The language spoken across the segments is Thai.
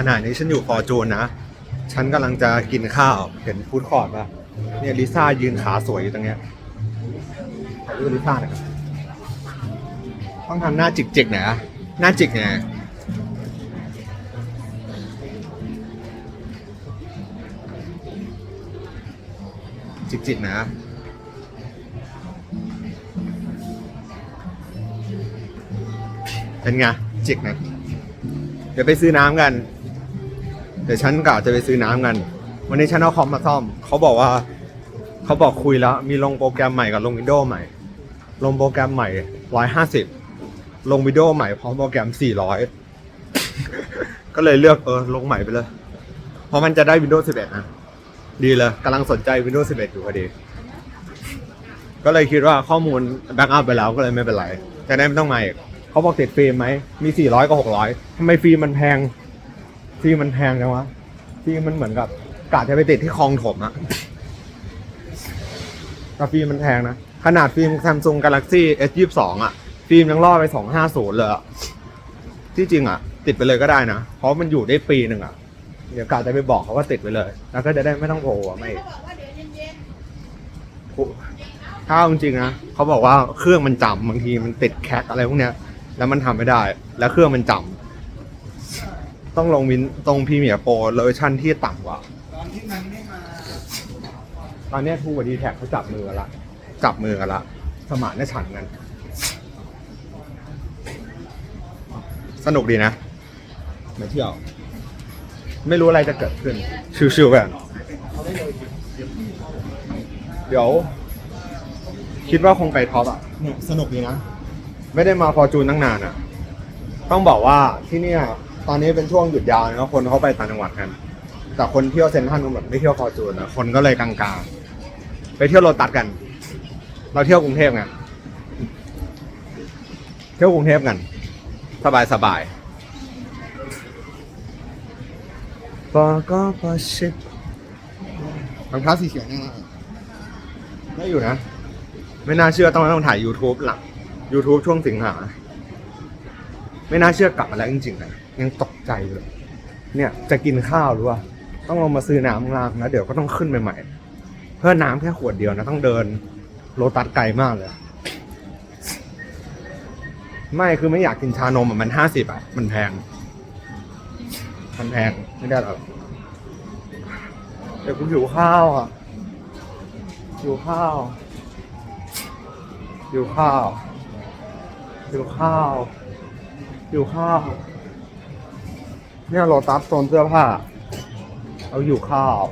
ขณะนี้ฉันอยู่ฟอร์จูนนะ ฉันกำลังจะกินข้าว เห็นฟู้ดคอร์ทป่ะ เนี่ยลิซ่ายืนขาสวยอยู่ตรงเนี้ยถ่ายรูปลิซ่าหน่อยครับต้องทำหน้าจิกๆหน่อยอะหน้าจิกไงจิกๆนะเป็นไงจิกนะเดี๋ยวไปซื้อน้ำกัน เดี๋ยวฉันกะจะไปซื้อน้ำกัน วันนี้ฉันเอาคอมมาซ่อม เขาบอกว่า เขาบอกคุยแล้ว มีลงโปรแกรมใหม่กับลงวิดโอใหม่ ลงโปรแกรมใหม่ร้อยห้าสิบลงวิดโอใหม่พร้อมโปรแกรมสี่ร้อยก็เลยเลือกเออลงใหม่ไปเลย เพราะมันจะได้ Windows 11นะดีเลยกำลังสนใจ Windows 11อยู่พอดี ก็เลยคิดว่าข้อมูลแบ็กอัพไปแล้วก็เลยไม่เป็นไรจะได้ไม่ต้องมาอีกเขาบอกติดฟิล์มไหมมี400กับ600ทำไมฟิล์มมันแพง ฟิล์มมันแพงจังวะฟิล์มมันเหมือนกับกาดจะไปติดที่คลองถมอะแต่ฟิล์มมันแพงนะ ขนาดฟิล์ม Samsung Galaxy S22 องอะฟิล์มยังล่อไป250เลยอะที่จริงอะติดไปเลยก็ได้นะ เพราะมันอยู่ได้ปีหนึ่งอะเดี๋ยวกาจะไปบอกเขาว่าติดไปเลย แล้วก็จะได้ไม่ต้องโผล่ไม่ถ้าจริงนะเขาบอกว่าเครื่องมันจำบางทีมันติดแคทอะไรพวกเนี้ย แล้วมันทำไม่ได้ แล้วเครื่องมันจำ ต้องลงวินตรงพรีเมียร์โปรเวอร์ชันที่ต่ำกว่า ตอนที่มันไม่มาตอนเนี้ทูกับดีแท็กเขาจับมือกันละ จับมือกันละ สมานฉันท์กัน สนุกดีนะมาเที่ยว ไม่รู้อะไรจะเกิดขึ้น ชิวๆแบบเดี๋ยว คิดว่าคงไปท็อปอะเนี่ยสนุกดีนะ ไม่ได้มาฟอร์จูนตั้งนานอะ ต้องบอกว่าที่เนี่ย ตอนนี้เป็นช่วงหยุดยาวนะคนเขาไปต่างจังหวัดกัน แต่คนเที่ยวเซ็นทรัลก็แบบไม่เที่ยวฟอร์จูนนะคนก็เลยกลางๆ ไปเที่ยวโรตัสกัน เราเที่ยวกรุงเทพไงเที่ยวกรุงเทพกัน สบายสบายปอก็ปอชิดรองเท้าสีเขียวนี่ได้อยู่นะ ไม่น่าเชื่อต้องต้องถ่าย YouTube หลัง YouTube ช่วงสิงหา ไม่น่าเชื่อกลับมาแล้วจริงๆนะ ยังตกใจอยู่เลยเนี่ยจะกินข้าวหรือว่า ต้องลงมาซื้อน้ำข้างล่างนะเดี๋ยวก็ต้องขึ้นไปใหม่เพื่อน้ำแค่ขวดเดียวนะต้องเดินโลตัสไกลมากเลย ไม่คือไม่อยากกินชานมอะมันห้าสิบอะ มันแพง มันแพงไม่ได้หรอกเดี๋ยวกูหิวข้าวอะหิวข้าวหิวข้าวหิวข้าวหิวข้าว เนี่ยโลตัสโซนเสื้อผ้า เอาอยู่ข้าว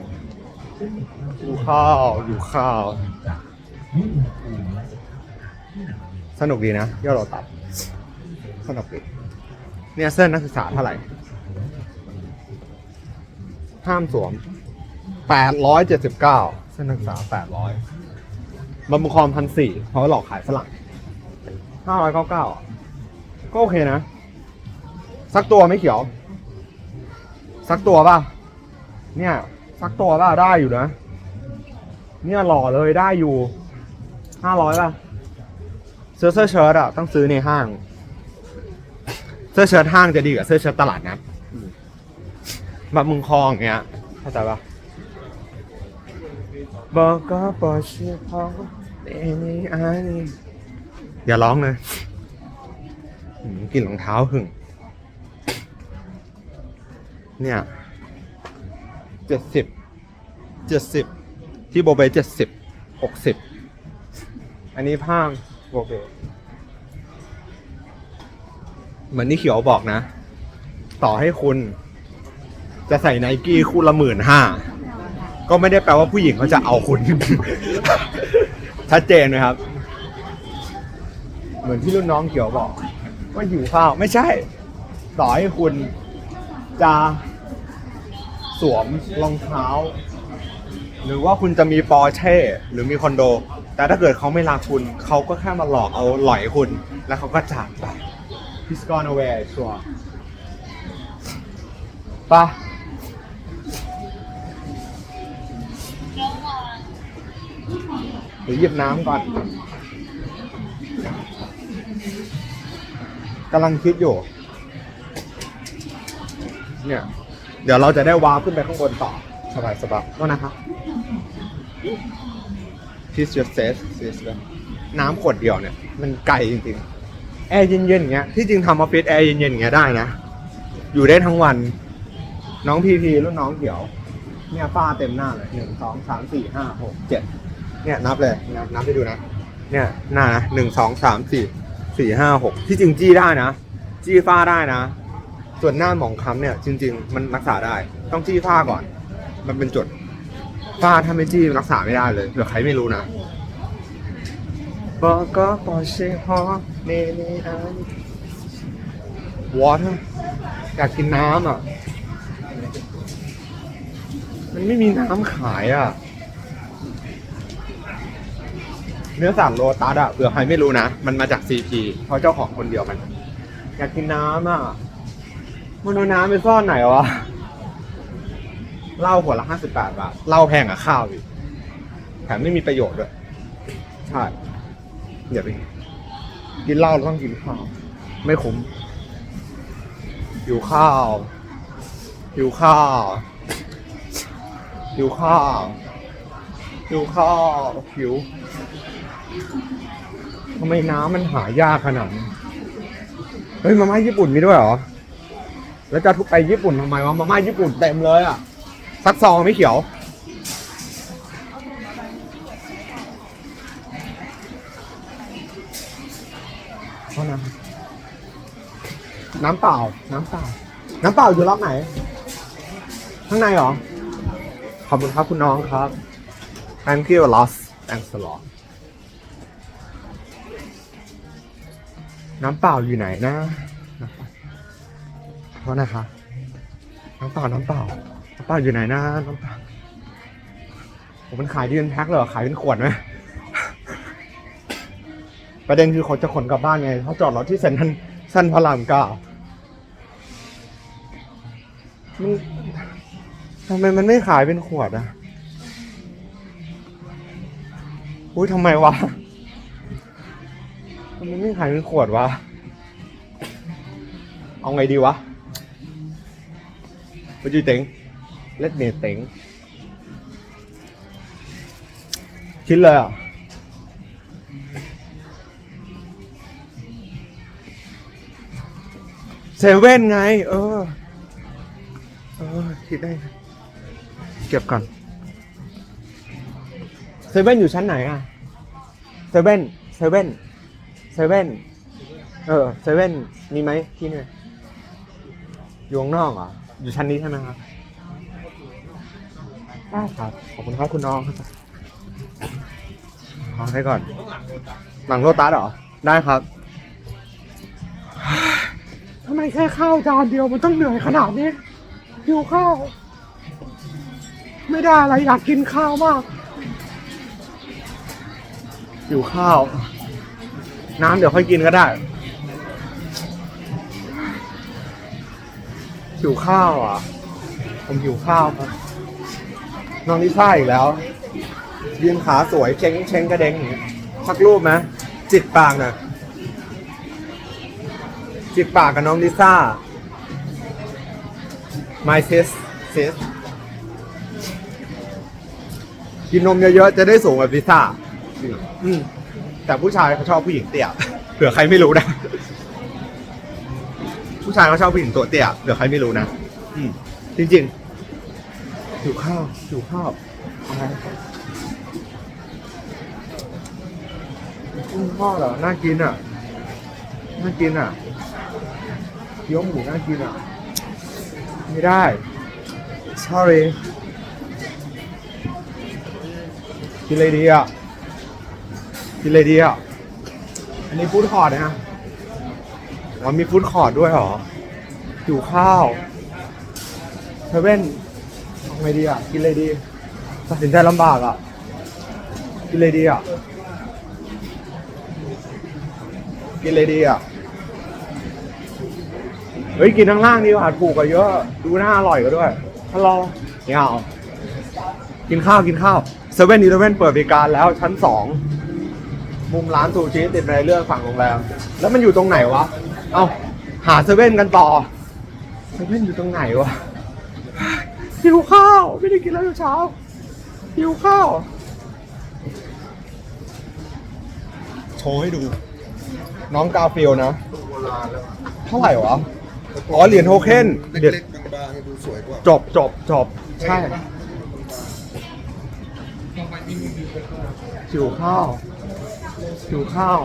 อยู่ข้าวอยู่ข้าว สนุกดีนะเที่ยวโลตัสสนุกดีเนี่ยเสื้อนักศึกษาเท่าไหร่ ห้ามสวมแปดร้อยเจ็ดสิบเก้าเสื้อนักศึกษาแปดร้อยบำบุคอมพันสี่เพราะว่าหลอกขายฝรั่งห้าร้อยเก้าเก้าก็โอเคนะ สักตัวไม่เขียว สักตัวป่ะ เนี่ย สักตัวป่ะได้อยู่นะ เนี่ยหล่อเลยได้อยู่ห้าร้อยป่ะเสื้อเสื้อเชิ้ตอะต้องซื้อในห้าง เสื้อเชิ้ตห้างจะดีกว่าเสื้อเชิ้ตตลาดนัดแบบมึงคลององเงี้ยเข้าใจป่ะบอกก็ปอเชื่อพอเอ็นี่ไอนี่อย่าร้องเลยกลินรองเท้าหึ่ง เนี่ยเจ็ดสิบเจ็ดสิบที่โบเบเจ็ดสิบหกสิบอันนี้พาโบเบเหมือนที่เขียวบอกนะ ต่อให้คุณจะใส่ไนกี้คู่ละหมื่นห้าก็ไม่ได้แปลว่าผู้หญิงเขาจะเอาคุณ ชัดเจนไหมครับ เหมือนที่รุ่นน้องเขียวบอก ว่าหิวข้าวไม่ใช่ ต่อให้คุณ จะสวมรองเท้า หรือว่าคุณจะมีปอร์เช่หรือมีคอนโด แต่ถ้าเกิดเขาไม่รักคุณ เขาก็แค่มาหลอกเอาหลอยคุณ แล้วเขาก็จากไป He's gone away ชัวร์ปะเดี๋ยวหยิบน้ำก่อนกำลังคิดอยู่ เนี่ย เดี๋ยวเราจะได้วาร์ปขึ้นไปข้างบนต่อสบายสบายๆก็นะครับ Kiss your face Kiss your น้ำขวดเดียวเนี่ย มันไกลจริงๆ แอร์เย็นๆอย่างเงี้ย ที่จริงทำออฟฟิศแอร์เย็นๆอย่างเงี้ยได้นะ อยู่ได้ทั้งวัน น้องพีพีรุ่นน้องเขียว เนี่ยฝ้าเต็มหน้าเลยหนึ่งสองสามสี่ห้าหกเจ็ดเนี่ยนับเลย นับนับให้ดูนะ เนี่ยหน้านะหนึ่งสองสามสี่สี่ห้าหกที่จริงจี้ได้นะ จี้ฝ้าได้นะ ส่วนหน้าหมองคล้ำเนี่ยจริง ๆ มันรักษาได้ ต้องจี้ฝ้าก่อน มันเป็นจุดฝ้าถ้าไม่จี้รักษาไม่ได้เลยเผื่อใครไม่รู้นะบอกก็ปอเช่ฮอเนเนอันวอเตอร์อยากกินน้ำอะ มันไม่มีน้ำขายอะ เนื้อสัตว์โลตัสอะเผื่อใครไม่รู้นะ มันมาจากซีพีเพราะเจ้าของคนเดียวกัน อยากกินน้ำอะ มันเอาน้ำไปซ่อนไหนวะเหล้าขวดละห้าสิบแปดบาทเหล้าแพงกับข้าวอีกแถมไม่มีประโยชน์ด้วย ใช่อย่าไปกินเหล้าเราต้องกินข้าว ไม่คุ้มหิวข้าวหิวข้าวหิวข้าวหิวข้าวหิวทำไมน้ำมันหายากขนาดนี้เฮ้ยมาม่าญี่ปุ่นมีด้วยเหรอ แล้วจะทุกไปญี่ปุ่นทำไมวะมาม่าญี่ปุ่นเต็มเลยอะสักซองไม่เขียวเท่านั้นน้ำเปล่า น้ำเปล่า น้ำเปล่าอยู่รอบไหน ข้างในเหรอ ขอบคุณครับคุณน้องครับ thank you a lot thanks a lot น้ำเปล่าอยู่ไหนนะ ทษนะคะ น้ำเปล่าน้ำเปล่าน้ำเปล่าอยู่ไหนนะน้ำเปล่าผมมันขายดีเป็นแพ็คเหรอขายเป็นขวดไหมประเด็นคือเขาจะขนกลับบ้านไงเขาจอดรถที่เซ็นทรัลเซ็นพระรามเก้ามันทำไมมันไม่ขายเป็นขวดอะอุ้ยทำไมวะทำไมไม่ขายเป็นขวดวะ เอาไงดีวะ ไปจีเต็งเล็ดเมเต็งคิดเลยอะ เซเว่นไง เออ เออ คิดได้ เก็บก่อน เซเว่นอยู่ชั้นไหนอะ เซเว่น เซเว่น เซเว่น เออ เซเว่น มีไหมที่เนี่ยอยู่ข้างนอกเหรอะ อยู่ชั้นนี้ใช่ไหมครับได้ครับ ขอบคุณครับคุณน้องครับเอาให้ก่อน หลังโลตัสเหรอ ได้ครับ ทำไมแค่ข้าวจานเดียวมันต้องเหนื่อยขนาดนี้หิวข้าว ไม่ได้อะไรอยากกินข้าวมากหิวข้าว น้ำเดี๋ยวค่อยกินก็ได้ หิวข้าวอะ ผมหิวข้าวครับน้องลิซ่าอีกแล้วยืนขาสวยเช้งเช้งกระเด้งอย่างเงี้ยสักรูปไหมจิตปากน่ยจิบปากกับน้องลิซ่า my sis sis กินนมเยอะๆจะได้สูงแบบลิซ่าอืมแต่ผู้ชายเขาชอบผู้หญิงเตี้ยเผื่อใครไม่รู้นะ ผู้ชายเขาชอบผู้หญิงตัวเตี้ยเผื่อใครไม่รู้นะอืมจริงๆหิวข้าวหิวข้าวอะไรกุ้งทอดเหรอน่ากินอะน่ากินอะเกี๊ยวหมูน่ากินอะ ไม่ได้ sorry กินเลยดีอะกินเลยดีอะอันนี้ฟู้ดคอร์ดนะ อ๋อมีฟู้ดคอร์ดด้วยเหรออยู่ข้าวเซเว่นทำไงดีอะ กินเลยดี ตัดสินใจลำบากอะ กินเลยดีอะ กินเลยดีอะ เฮ้ย กินข้างล่างดีกว่าถูกกว่าเยอะ ดูน่าอร่อยกว่าด้วยฮัลโหลเนี่ยเอากินข้าวกินข้าวเซเว่นอีเลเว่นเปิดบริการแล้วชั้นสองมุมร้านซูชิติดในเรื่องฝั่งโรงแรม แล้วมันอยู่ตรงไหนวะ เอาหาเซเว่นกันต่อเซเว่นอยู่ตรงไหนวะหิวข้าวไม่ได้กินแล้วเช้าหิวข้าวโชว์ให้ดู น้องกาฟิลนะโบราณแล้วเท่าไหร่วะอ๋อเหรียญโทเค็นเหรียญเล็กๆบางๆดูสวยกว่าจบจบจบใช่หิวข้าวหิวข้าว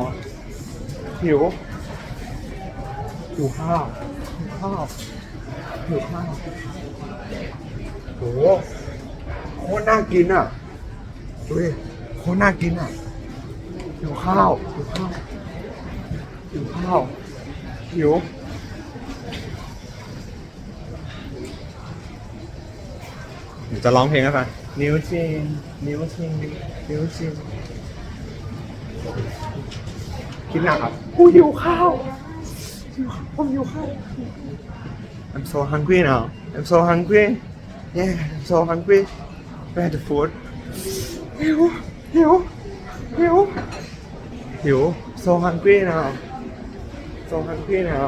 หิว หิวข้าวหิวข้าวหิวข้าวโหโคตรน่ากินอะดูดิโคตรน่ากินอะหิวข้าวหิวข้าวหิวข้าวหิวเดี๋ยวจะร้องเพลงให้ฟังนิ้วชิงนิ้วชิงนิ้วชิงคิดหนักครับกูหิวข้าวหิวข้าว ผมหิวข้าว I'm so hungry now I'm so hungry yeah I'm so hungry where the food หิวหิวหิวหิว so hungry now so hungry now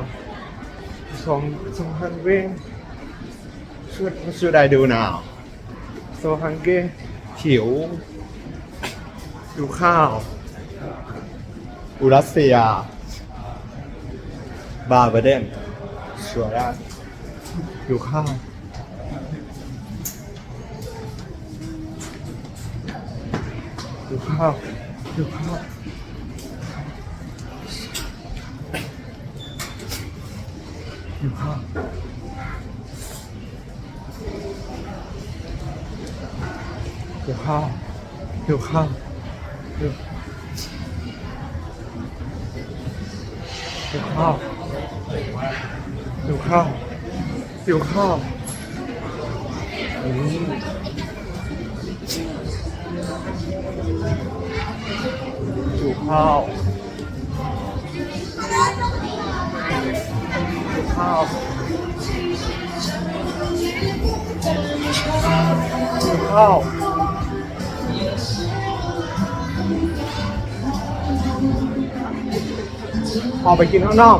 so so hungry should what should I do now so hungry หิวหิวข้าวอุรัสเซีย บาร์เบเดนชัวร์หิวข้าวหิวข้าวหิวข้าวหิวข้าวหิวข้าวหิวข้าวหิวหิวข้าว หิวข้าวหิวข้าวหิวข้าวหิวข้าวหิวข้าวออกไปกินข้างนอก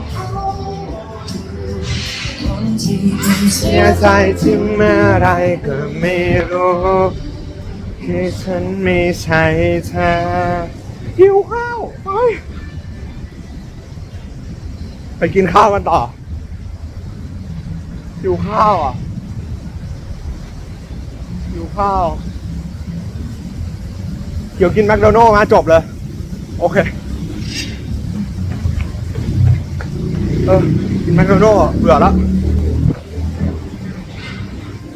เสียใจที่เมื่อไรก็ไม่รู้คือฉันไม่ใช่เธอหิวข้าวไปไปกินข้าวกันต่อหิวข้าวอะหิวข้าว เดี๋ยวกินแมคโดนัลล์มาจบเลย โอเค เออ กินแมคโดนัลล์อเบื่อแล้ว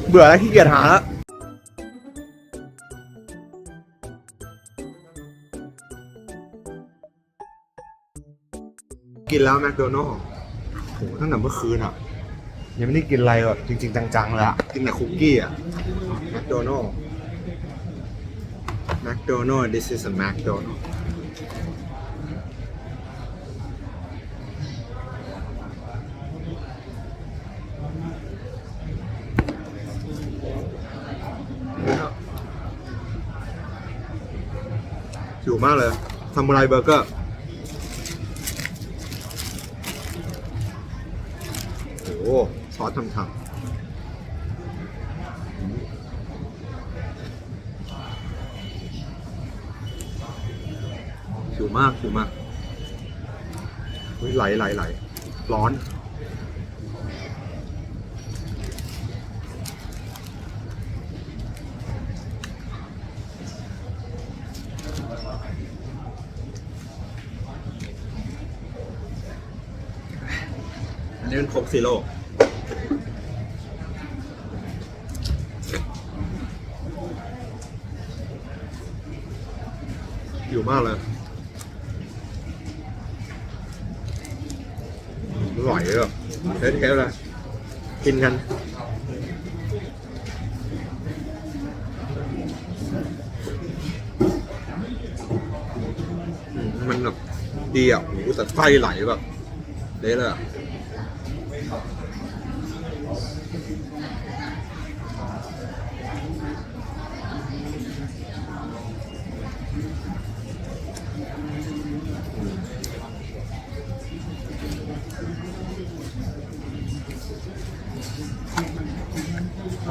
เบื่อแล้วขี้เกียจหาแล้วกินแล้วแมคโดนัลล์โหตั้งแต่เมื่อคืนอะ ยังไม่ได้กินอะไรแบบจริง ๆ จังๆเลยอะ กินแต่คุกกี้อะแมคโดนัลล์แมคโดนัลล์ this is a McDonald มากเลยซามูไรเบอร์เกอร์โอ้ซอสทำๆหิวมากหิวมากไหลไหลไหลร้อน อันนี้เป็นโค กซีโร่อยู่มากเลยอร่อยเลยแบบเทสๆเลยกินกันมันแบบดีอะโอ้โหแต่ไส้ไหลแบบเละเลยอะ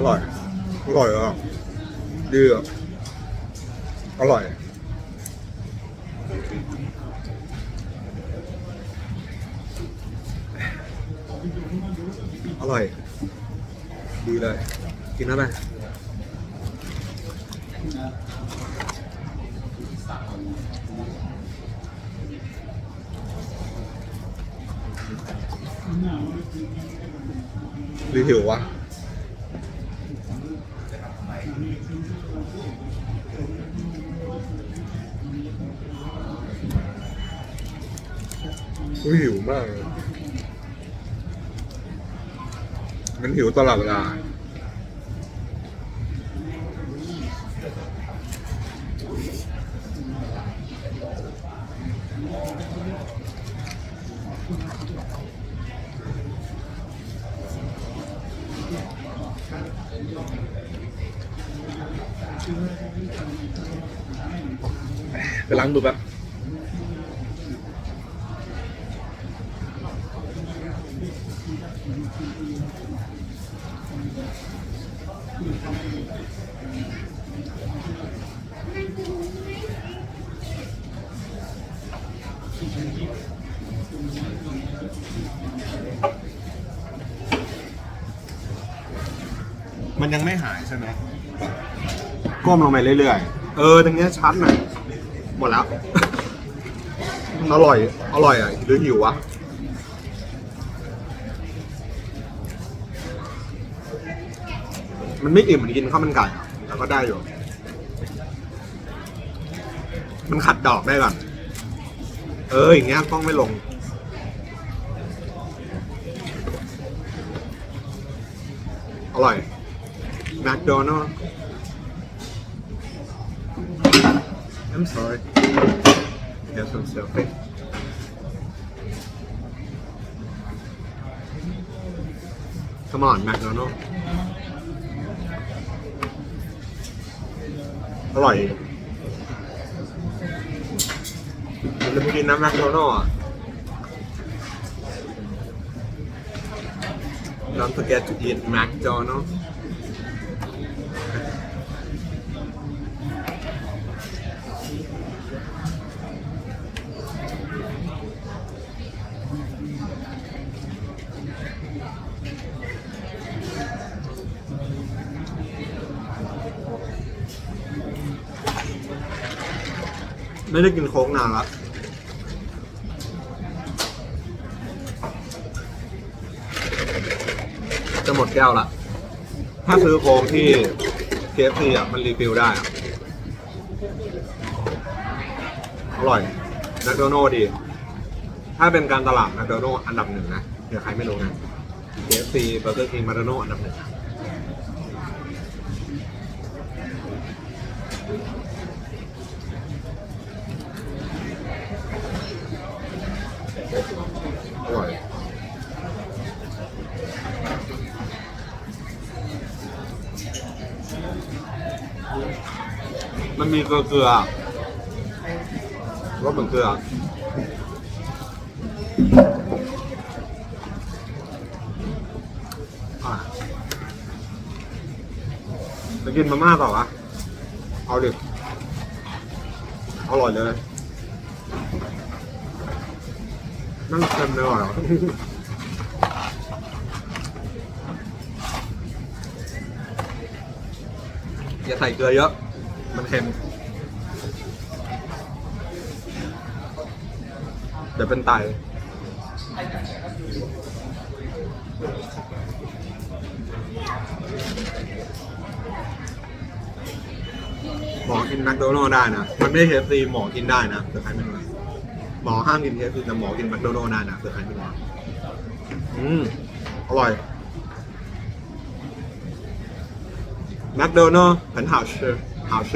ร่อย อร่อยอะดีอะอร่อย อร่อย ดีเลย กินแล้วไหมหรือหิววะ อุ้ยหิวมากเลยมันหิวตลอดเวลา ไปล้างมือแป๊บมันยังไม่หายใช่ไหม ก้มลงไปเรื่อยๆ เออตรงเนี้ยชัดหน่อยหมดแล้ว มันอร่อย อร่อยอะหรือหิววะ มันไม่อิ่มเหมือนกินข้าวมันไก่อะแต่ก็ได้อยู่ มันขัดดอกได้ก่อนเอออย่างเงี้ยต้องไม่ลง อร่อย McDonald I'm sorry Yes I'm selfie ขมอน McDonald อร่อยมันจะไปกินน้ำ McDonald อะ Don't forget to eat McDonald ไม่ได้กินโค้กนานละจะหมดแก้วละ ถ้าซื้อโค้กที่ KFC อะ มันรีฟิลได้อะอร่อยแมคโดนัลดี ถ้าเป็นการตลาดแมคโดนัลอันดับหนึ่งนะเดี๋ยวใครไม่รู้นะ KFC Burger King แมคโดนัลอันดับหนึ่ง อร่อยมันมีเกลือเกลือรสเหมือนเกลืออะจะกินมาม่าเปล่าวะเอาดิอร่อยเลย นั่งเค็มเลยว่ะอย่าใส่เกลือเยอะ มันเค็ม เดี๋ยวเป็นไตหมอกินแมคโดนัลได้นะ มันไม่เคฟซีหมอกินได้นะแต่ใครไม่รู้ หมอห้ามกินเคฟซีแต่หมอกินแมคโดนัลด์ได้นะแต่ใครไม่รู้อืม อร่อยแมคโดนัลด์很好吃好吃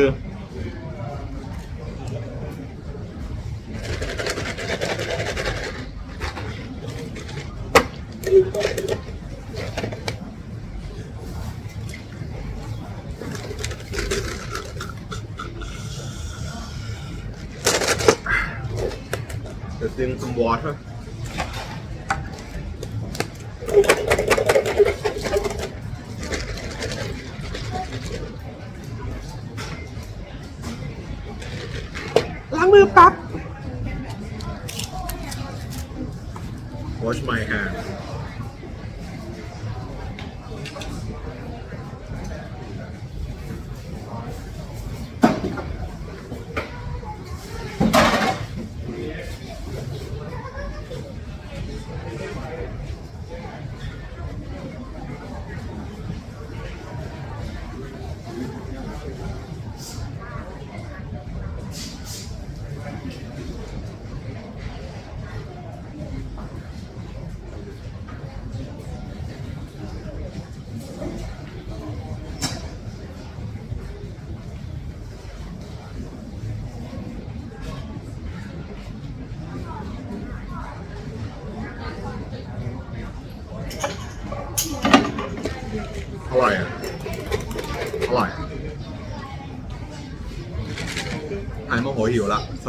drink some water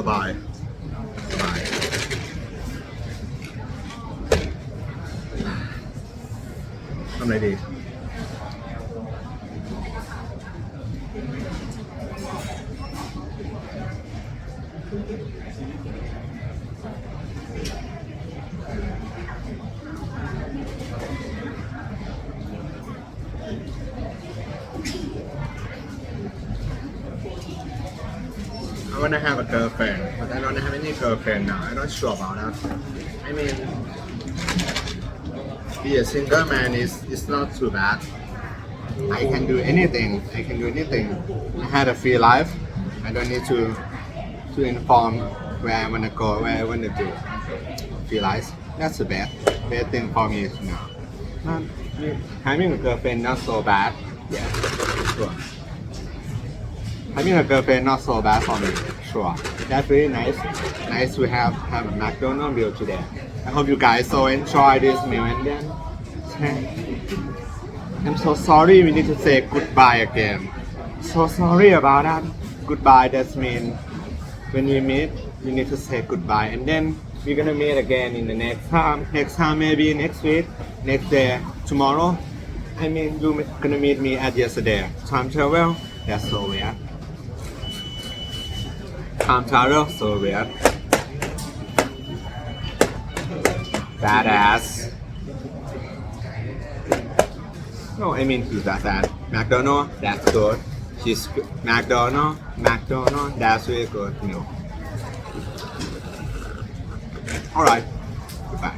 บาย สบาย ทำอะไรดี not sure about that. I mean, be a single man is is not too bad. I can do anything. I can do anything. I had a free life. I don't need to to inform where I wanna go, where I wanna do. Free life. That's the best best thing for me now. Not, having a girlfriend not so bad. Yeah, sure. Having a girlfriend not so bad for me. Sure. That's really nice. Nice to have have a McDonald's meal today. I hope you guys so enjoy this meal and then I'm so sorry we need to say goodbye again. So sorry about that. Goodbye that means when we meet we need to say goodbye and then we're gonna meet again in the next time. Next time maybe next week, next day, tomorrow. I mean you're gonna meet me at yesterday. Time travel, that's so weird. Time travel, so weird. Badass. No, I mean he's that bad. McDonald, that's good. She's good. McDonald, McDonald, that's really good. No. Alright. Goodbye.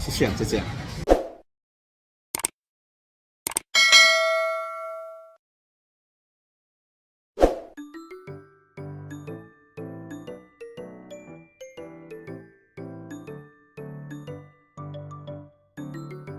谢谢，再见。